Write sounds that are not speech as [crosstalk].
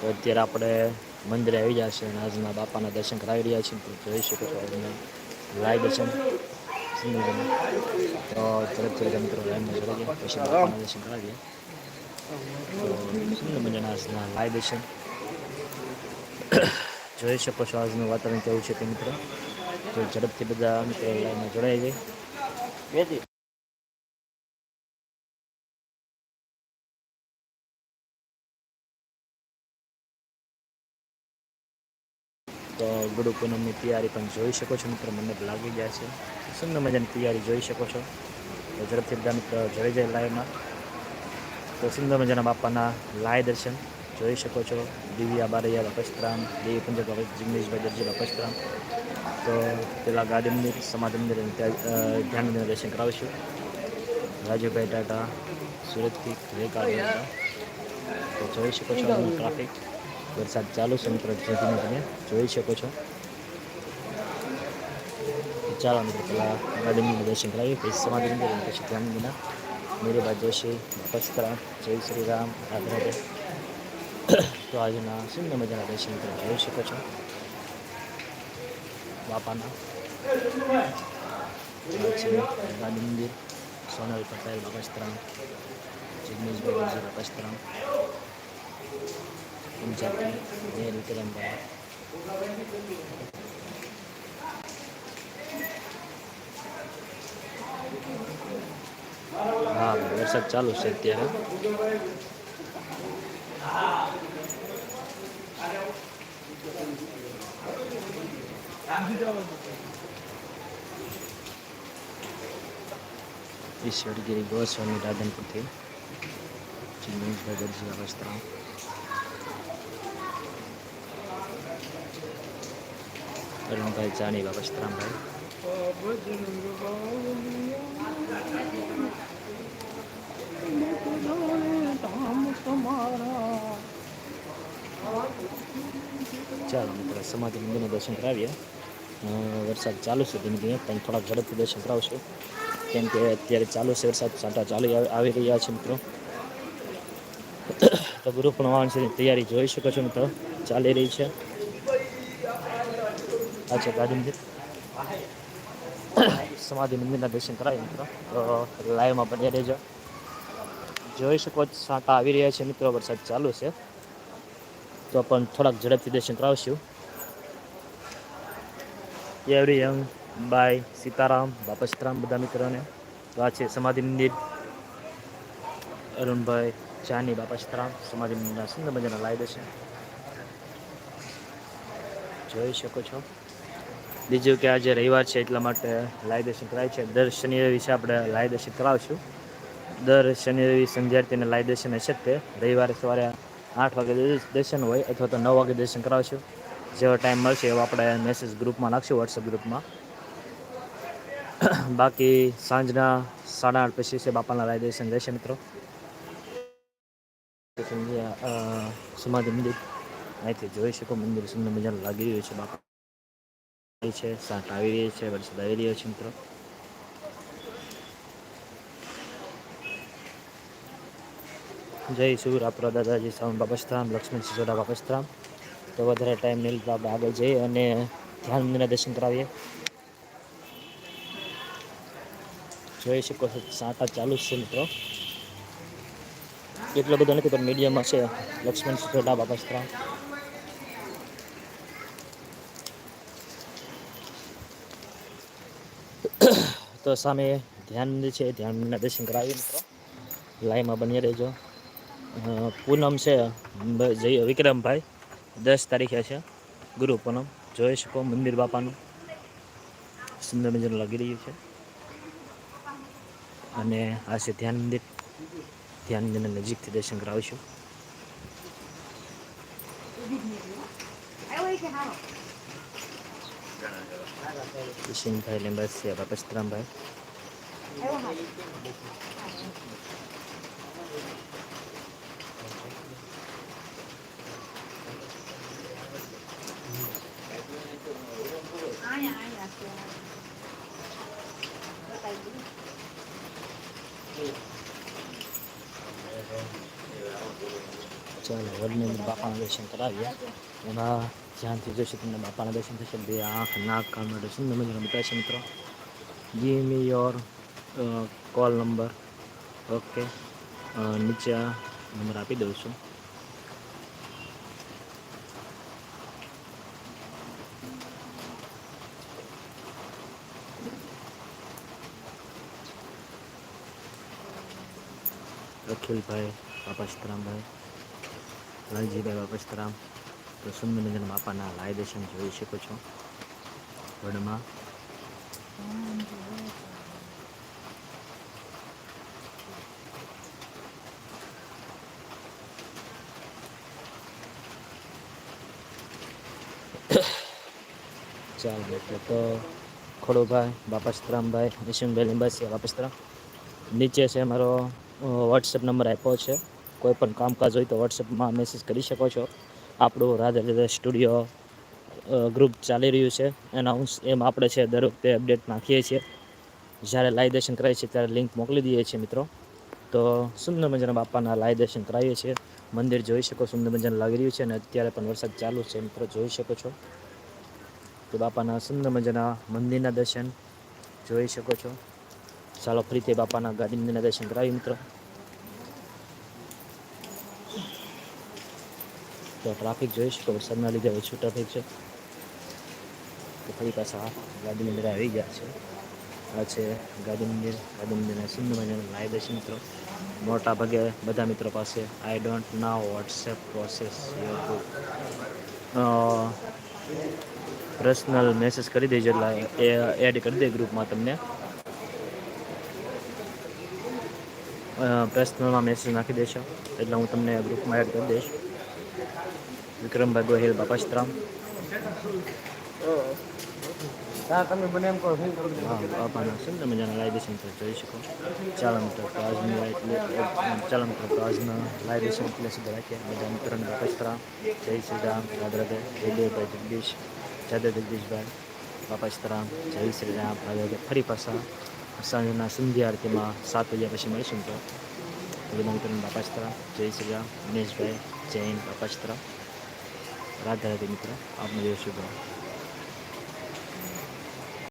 તો અત્યારે આપણે મંદિરે આવી ગયા છે અને આજના બાપાના દર્શન કરાવી રહ્યા છીએ. તો જોઈ શકો છો આજના લાઈવ દર્શન. તો તો ઝડપથી મિત્રો લાઈવમાં જોડાઈએ પછી બાપાના દર્શન કરાવીએ તો સુંદર મજાના આજના લાઈવ દર્શન? જોઈ શકો છો આજનું વાતાવરણ કેવું છે તે મિત્રો? તો ઝડપથી બધા લાઈવમાં જોડાઈ જાય. તો ગુરુ પૂનમની તૈયારી પણ જોઈ શકો છો મિત્રો, મને લાગી જાય છે. સુંદર મજાની તૈયારી જોઈ શકો છો. તો ઝડપથી બધા મિત્રો જોઈ જાય લાઈવમાં. તો સુંદર મજાના બાપાના લાય દર્શન જોઈ શકો છો. દિવ્યા બારૈયા બાપસ્તરામ, દેવી પંજક બાપસ જિગ્નેશભાઈ દરજી બાપસ્તરામ. તો પેલા ગાર્ડન મંદિર સમાજ મંદિર ધ્યાન મંદિર દર્શન કરાવીશું. રાજુભાઈ ટાટા, સુરતથી ગઈકાલે તો જોઈ શકો છો ટ્રાફિક વરસાદ ચાલુ છે મિત્રો. જે ધીમે ધીમે જોઈ શકો છો. ચાલો મિત્રો, પહેલાં ગાર્ડનનું દર્શન કરાવીએ. પછી સમાધિ મંદિર, પછી ધ્યાન મંદિરના મીરાબા જોશી બાપસ્તરા જય શ્રી રામ રાધે. તો આજના સુંદર મજાના દર્શન તમે જોઈ શકો છો. બાપાના ગાંધી મંદિર. સોનલ પટેલ બાપસ્તરામ જિગ્નેશભાઈ દરજી પંજાબી જય વિક્રમભાઈ હા વરસાદ ચાલુ છે અત્યારે ઈશ્વરગીરી ગોસ્વામી રાધનપુરથી જિગ્નેશભાઈ દરજી બાપસ્તરામ અરુણભાઈ ચાની બાપસ્તરામભાઈ ચાલો મિત્રો, સમાધિ મંદિરના દર્શન કરાવીએ. વરસાદ ચાલુ છે ધીમે ધીમે, પણ થોડાક ઝડપથી દર્શન કરાવશું. કેમ કે અત્યારે ચાલુ છે વરસાદ, સાટા ચાલુ આવી- રહ્યા છે મિત્રો. [coughs] તો ગુરુ પૂર્ણિમાની છે તૈયારી જોઈ શકો છો મિત્રો. ચાલી રહી છે. આ છે. ગાંધી મંદિર સમાધિ મંદિરના દર્શન કરાવીએ મિત્રો. તો લાઈવમાં બન્યા રહેજો. જોઈ શકો સાંટા આવી રહ્યા છે મિત્રો, વરસાદ ચાલુ છે. તો પણ થોડાક ઝડપથી દર્શન કરાવશું. એવરી યંગ બાય, સીતારામ બાપસ્તરામ બધા મિત્રોને. તો આ છે સમાધિ મંદિર. અરુણભાઈ જાની બાપસ્તરામ સમાધિ મંદિરના સુંદર મજાના લાઈ દર્શન. જોઈ શકો છો. બીજું કે આજે રવિવાર છે એટલા માટે લાય દર્શન કરાય છે. દર શનિ રવિ છે આપણે લાય દર્શન કરાવશું. દર શનિ રવિ સંધ્યાર્થીને લાય દર્શન હશે તે. રવિવારે સવારે આઠ વાગે દર્શન હોય અથવા તો નવ વાગે દર્શન કરાવશું. જેવો ટાઈમ મળશે એવો આપણે મેસેજ ગ્રુપમાં નાખશું વોટ્સઅપ ગ્રુપમાં [coughs] બાકી સાંજના સાડા આઠ પછી છે બાપાના લાય દર્શન. રહેશે મિત્રો. સમાધિ મંદિર. અહીંથી જોઈ શકો મંદિર. સુંદર મજાનું લાગી રહ્યું છે બાપા. છે સાત આવી રહી છે, વરસાદ આવી રહ્યો છે મિત્રો. જય સુર આપણા દાદાજી સાવન બાપસ્તરામ લક્ષ્મણ સિસોડા બાપસ્તરામ તો વધારે ટાઈમ નહીં લીધા, આપણે આગળ જઈએ અને ધ્યાન મંદિરના દર્શન કરાવીએ. જોઈ શકો છો, સાંટા ચાલુ છે મિત્રો. એટલો બધો નથી, પણ મીડિયમમાં છે, લક્ષ્મણ સિસોડા બાપસ્તરામ તો સામે ધ્યાન મંદિર છે ધ્યાન મંદિરના દર્શન કરાવીએ મિત્રો. લાઈમાં બની રહેજો. પૂનમ છે જય વિક્રમભાઈ. દસ તારીખે છે. ગુરુ પૂનમ. જોઈ શકો મંદિર બાપાનું. સુંદર મજાનું લાગી રહ્યું છે. અને આ છે ધ્યાન મંદિર. ધ્યાન મંદિરના નજીકથી દર્શન કરાવીશું. કિશનભાઈ લીંબાસિયા બાપસ્તરામભાઈ ચાલો વડની બાપાના દર્શન કરાવ્યા એમાં જ્યાંથી જોઈશે તમને બાપાના દર્શન થશે બે આંખ નાક કાન માટે સુંદર મજાના છે મિત્રો give me your call number okay નીચે નંબર આપી દઉં છું અખિલભાઈ બાપા બાપાસ્તરામભાઈ લાલજીભાઈ બાપસ્તરામ તો સુંદર મજાના બાપાના લાય દર્શન જોઈ શકો છો. વડમાં. ચાલો મિત્રો તો ખોડુભાઈ, બાપસ્તરામભાઈ યશવંતભાઈ લીંબાસિયા, બાપસ્તરામ. નીચે છે મારો વોટ્સએપ નંબર આપ્યો છે. કોઈ પણ કામકાજ હોય તો વોટ્સએપમાં મેસેજ કરી શકો છો. આપણું રાધે રાધે સ્ટુડિયો ગ્રુપ ચાલી રહ્યું છે. એનાઉન્સ એમ આપણે છે, દર વખતે અપડેટ નાખીએ છીએ. જ્યારે લાઈવ દર્શન કરાવીએ છીએ ત્યારે લિંક મોકલી દઈએ છીએ મિત્રો. તો સુંદર મજાના બાપાના લાઈવ દર્શન કરાવીએ છીએ. મંદિર જોઈ શકો, સુંદર મજાનું લાગી રહ્યું છે અને અત્યારે પણ વરસાદ ચાલુ છે મિત્રો, જોઈ શકો છો. તો બાપાના સુંદર મજાના મંદિરના દર્શન જોઈ શકો છો. ચાલો ફરીથી બાપાના ગાડી મંદિરના દર્શન કરાવીએ મિત્રો. તો ટ્રાફિક જોઈ શકો વરસાદના લીધે ઓછું ટ્રાફિક છે. તો ફરી પાછા ગાંધી મંદિર આવી ગયા છે. આ છે ગાંધી મંદિર. ગાંધી મંદિરના સિંધ મજાના લાઈવ દર્શન મિત્રો. મોટા ભાગે બધા મિત્રો પાસે આઈ ડોન્ટ ના વોટ્સએપ પ્રોસેસ પર્સનલ મેસેજ કરી દેજો એટલે એડ કરી દે ગ્રુપમાં તમને. પર્સનલમાં મેસેજ નાખી દેશો એટલે હું તમને ગ્રુપમાં એડ કરી દઈશ. વિક્રમભાઈ ગોહિલ બાપાશ્રામ તમે મને એમ કહો હા બાપાના સુંદર મજાના લાઈવ દર્શન જોઈ શકો. ચાલો મિત્રો તો આજની લાઈવ ચાલો મિત્રો તો આજના લાઈવ દર્શન એટલે સુધી રાખ્યા બધા મિત્રોને બાપાશ્રામ જય શ્રી રામ રાધે રાધે જયદેવભાઈ જગદીશ જાદવ જગદીશભાઈ બાપાશ્રામ જય શ્રી રામ. રાધે રાધે ફરી પાછા સાંજના સંધ્યા આરતીમાં સાત વાગ્યા પછી મળીશું તો બધા મિત્રોને બાપાશ્રામ જય શ્રી રામ. દિનેશભાઈ જૈન બાપાશ્રામ રાધે રાધે મિત્રો આપનો શુભ રહે.